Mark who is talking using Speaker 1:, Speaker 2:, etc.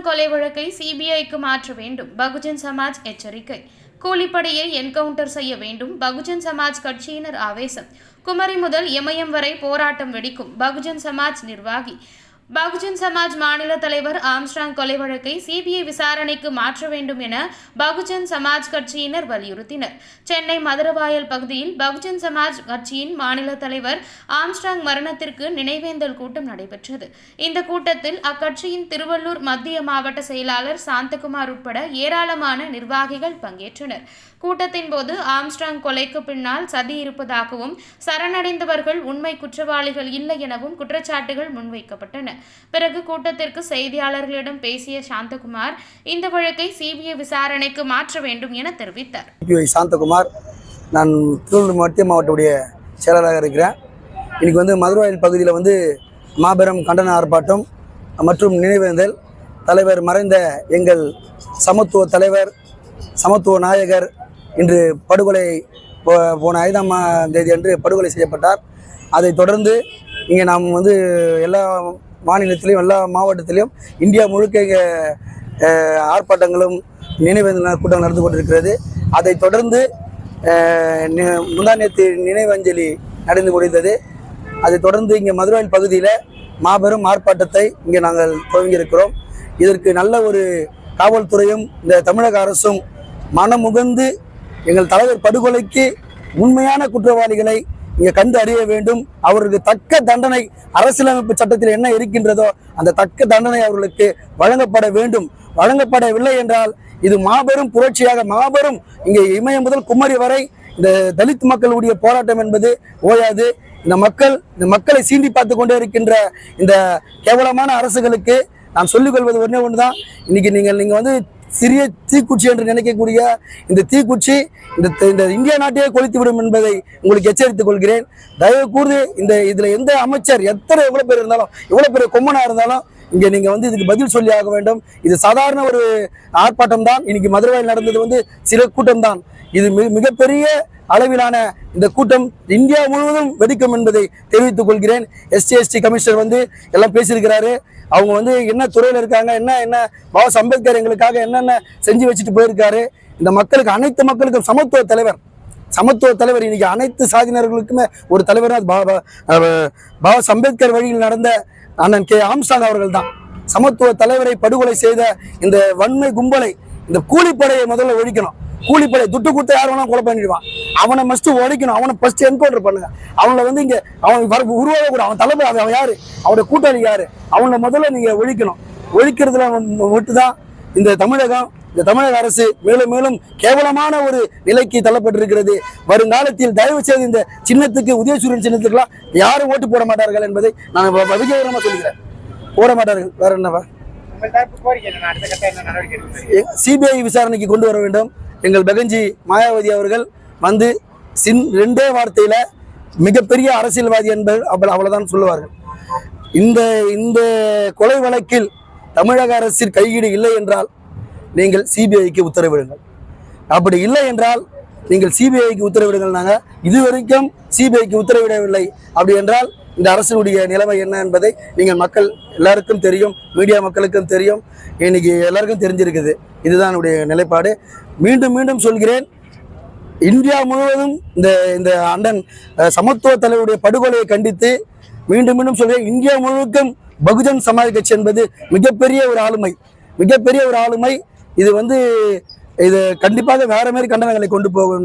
Speaker 1: கொலை வழக்கை சிபிஐக்கு மாற்ற வேண்டும். பகுஜன் சமாஜ் எச்சரிக்கை. கூலிப்படையை என்கவுண்டர் செய்ய வேண்டும். பகுஜன் சமாஜ் கட்சியினர் ஆவேசம். குமரி முதல் இமயம் வரை போராட்டம் வெடிக்கும். பகுஜன் சமாஜ் நிர்வாகி. பகுஜன் சமாஜ் மாநில தலைவர் ஆம்ஸ்ட்ராங் கொலை வழக்கை சிபிஐ விசாரணைக்கு மாற்ற வேண்டும் என பகுஜன் சமாஜ் கட்சியினர் வலியுறுத்தினர். சென்னை மதுரவாயல் பகுதியில் பகுஜன் சமாஜ் கட்சியின் மாநில தலைவர் ஆம்ஸ்ட்ராங் மரணத்திற்கு நினைவேந்தல் கூட்டம் நடைபெற்றது. இந்த கூட்டத்தில் அக்கட்சியின் திருவள்ளூர் மத்திய மாவட்ட செயலாளர் சாந்தகுமார் உட்பட ஏராளமான நிர்வாகிகள் பங்கேற்றனர். கூட்டத்தின் போது ஆம்ஸ்ட்ராங் கொலைக்கு பின்னால் சதி இருப்பதாகவும் சரணடைந்தவர்கள் உண்மை குற்றவாளிகள் இல்லை எனவும் குற்றச்சாட்டுகள் முன்வைக்கப்பட்டன. பிறகு கூட்டத்திற்கு செய்தியாளர்களிடம் பேசிய சாந்தகுமார் இந்த வழக்கை சிபிஐ விசாரணைக்கு மாற்ற வேண்டும் என தெரிவித்தார்.
Speaker 2: சிபிஐ சாந்தகுமார் நான் திருவள்ளூர் மத்திய மாவட்டத்துடைய செயலாளராக இருக்கிறேன். இன்னைக்கு வந்து மதுரவாயில் பகுதியில் வந்து மாபெரும் கண்டன ஆர்ப்பாட்டம் மற்றும் நினைவேந்தல். தலைவர் மறைந்த எங்கள் சமத்துவ தலைவர் சமத்துவ நாயகர் இன்று படுகொலை போ- போன ஐந்தாம் தேதி அன்று படுகொலை செய்யப்பட்டார். அதைத் தொடர்ந்து இங்கே நாம் வந்து எல்லா மாநிலத்திலையும் எல்லா மாவட்டத்திலையும் இந்தியா முழுக்க இங்கே ஆர்ப்பாட்டங்களும் நினைவேந்தல் கூட்டம் நடந்து கொண்டிருக்கிறது. அதைத் தொடர்ந்து முந்தானியத்து நினைவஞ்சலி நடந்து முடிந்தது. அதைத் தொடர்ந்து இங்கே மதுரை பகுதியில் மாபெரும் ஆர்ப்பாட்டத்தை இங்கே நாங்கள் துவங்கியிருக்கிறோம். இதற்கு நல்ல ஒரு காவல்துறையும் இந்த தமிழக அரசும் மனமுகந்து எங்கள் தலைவர் படுகொலைக்கு உண்மையான குற்றவாளிகளை இங்கே கண்டு அறிய வேண்டும். அவர்களுக்கு தக்க தண்டனை அரசியலமைப்பு சட்டத்தில் என்ன இருக்கின்றதோ அந்த தக்க தண்டனை அவர்களுக்கு வழங்கப்பட வேண்டும். வழங்கப்படவில்லை என்றால் இது மாபெரும் புரட்சியாக மாபெரும் இங்கே இமயம் முதல் குமரி வரை இந்த தலித் மக்களுடைய போராட்டம் என்பது ஓயாது. இந்த மக்கள் இந்த மக்களை சீண்டி பார்த்து கொண்டே இருக்கின்ற இந்த கேவலமான அரசுகளுக்கு நான் சொல்லிக் கொள்வது ஒன்றே ஒன்று தான் இன்னைக்கு நீங்கள் நீங்கள் வந்து சிறிய தீக்குச்சி என்று நினைக்கக்கூடிய இந்த தீக்குச்சி இந்த இந்த இந்திய நாட்டையே கொளுத்திவிடும் என்பதை உங்களுக்கு எச்சரித்துக் கொள்கிறேன். தயவு கூர்ந்து இந்த இதில் எந்த அமைச்சர் எத்தனை எவ்வளோ பேர் இருந்தாலும் எவ்வளோ பெரிய கொம்மனாக இருந்தாலும் இங்கே நீங்கள் வந்து இதுக்கு பதில் சொல்லி ஆக வேண்டும். இது சாதாரண ஒரு ஆர்ப்பாட்டம் தான் இன்னைக்கு மதுரையில் நடந்தது வந்து சில கூட்டம் தான் இது மிக மிகப்பெரிய அளவிலான இந்த கூட்டம் இந்தியா முழுவதும் வெடிக்கும் என்பதை தெரிவித்துக் கொள்கிறேன். எஸ்டி எஸ்டி கமிஷனர் வந்து எல்லாம் பேசியிருக்கிறாரு. அவங்க வந்து என்ன துறையில் இருக்காங்க என்ன என்ன பாபா அம்பேத்கர் எங்களுக்காக என்னென்ன செஞ்சு வச்சுட்டு போயிருக்காரு. இந்த மக்களுக்கு அனைத்து மக்களுக்கும் சமத்துவ தலைவர் சமத்துவ தலைவர் இன்னைக்கு அனைத்து சாதியினர்களுக்குமே ஒரு தலைவராக பாபா பாபா அம்பேத்கர் வழியில் நடந்த அண்ணன் கே. ஆம்சாங் அவர்கள் தான். சமத்துவ தலைவரை படுகொலை செய்த இந்த வன்மை கும்பலை இந்த கூலிப்படையை முதல்ல ஒழிக்கணும். கூலிப்படை துட்டு கொடுத்த யார் வேணா கொலை பண்ணிடுவான். அவனை மஸ்ட் ஒழிக்கணும். அவனை ஃபர்ஸ்ட் என்கவுண்டர் பண்ணுங்க. அவனை வந்து இங்க அவன் வர உருவாக கூட அவன் தலைமை அவன் அவன் யாரு? அவனோட கூட்டாளி யாரு? அவனை முதல்ல நீங்க ஒழிக்கணும். ஒழிக்கிறதுல மட்டும்தான் இந்த தமிழகம் இந்த தமிழக அரசு மேலும் மேலும் கேவலமான ஒரு நிலைக்கு தள்ளப்பட்டிருக்கிறது. வருங்காலத்தில் தயவு செய்து இந்த சின்னத்துக்கு உதயசூரியன் சின்னத்துக்கெல்லாம் யாரும் ஓட்டு போட மாட்டார்கள் என்பதை நான் விஜயகரமாக சொல்லுகிறேன். சொல்கிறேன் போட மாட்டார்கள். வேற என்னவா? சிபிஐ விசாரணைக்கு கொண்டு வர வேண்டும். எங்கள் பெகஞ்சி மாயாவதி அவர்கள் வந்து சின் ரெண்டே வார்த்தையில மிகப்பெரிய அரசியல்வாதி என்பது அவள் அவ்வளவுதான் சொல்லுவார்கள். இந்த இந்த கொலை வழக்கில் தமிழக அரசின் கையீடு இல்லை என்றால் நீங்கள் சிபிஐக்கு உத்தரவிடுங்கள். அப்படி இல்லை என்றால் நீங்கள் சிபிஐக்கு உத்தரவிடுங்கள் நாங்கள் இதுவரைக்கும் சிபிஐக்கு உத்தரவிடவில்லை. அப்படி என்றால் இந்த அரசினுடைய நிலைமை என்ன என்பதை நீங்கள் மக்கள் எல்லாருக்கும் தெரியும் மீடியா மக்களுக்கும் தெரியும். இன்னைக்கு எல்லாருக்கும் தெரிஞ்சிருக்குது. இதுதான் என்னுடைய நிலைப்பாடு. மீண்டும் மீண்டும் சொல்கிறேன் இந்தியா முழுவதும் இந்த இந்த அண்ணன் சமத்துவ தலைவருடைய படுகொலையை கண்டித்து மீண்டும் மீண்டும் சொல்கிறேன் இந்தியா முழுவதும் பகுஜன் சமாஜ் கட்சி என்பது மிகப்பெரிய ஒரு ஆளுமை. மிகப்பெரிய ஒரு ஆளுமை. இது வந்து இது கண்டிப்பாக வேற மாதிரி கண்டனங்களை கொண்டு போகும்.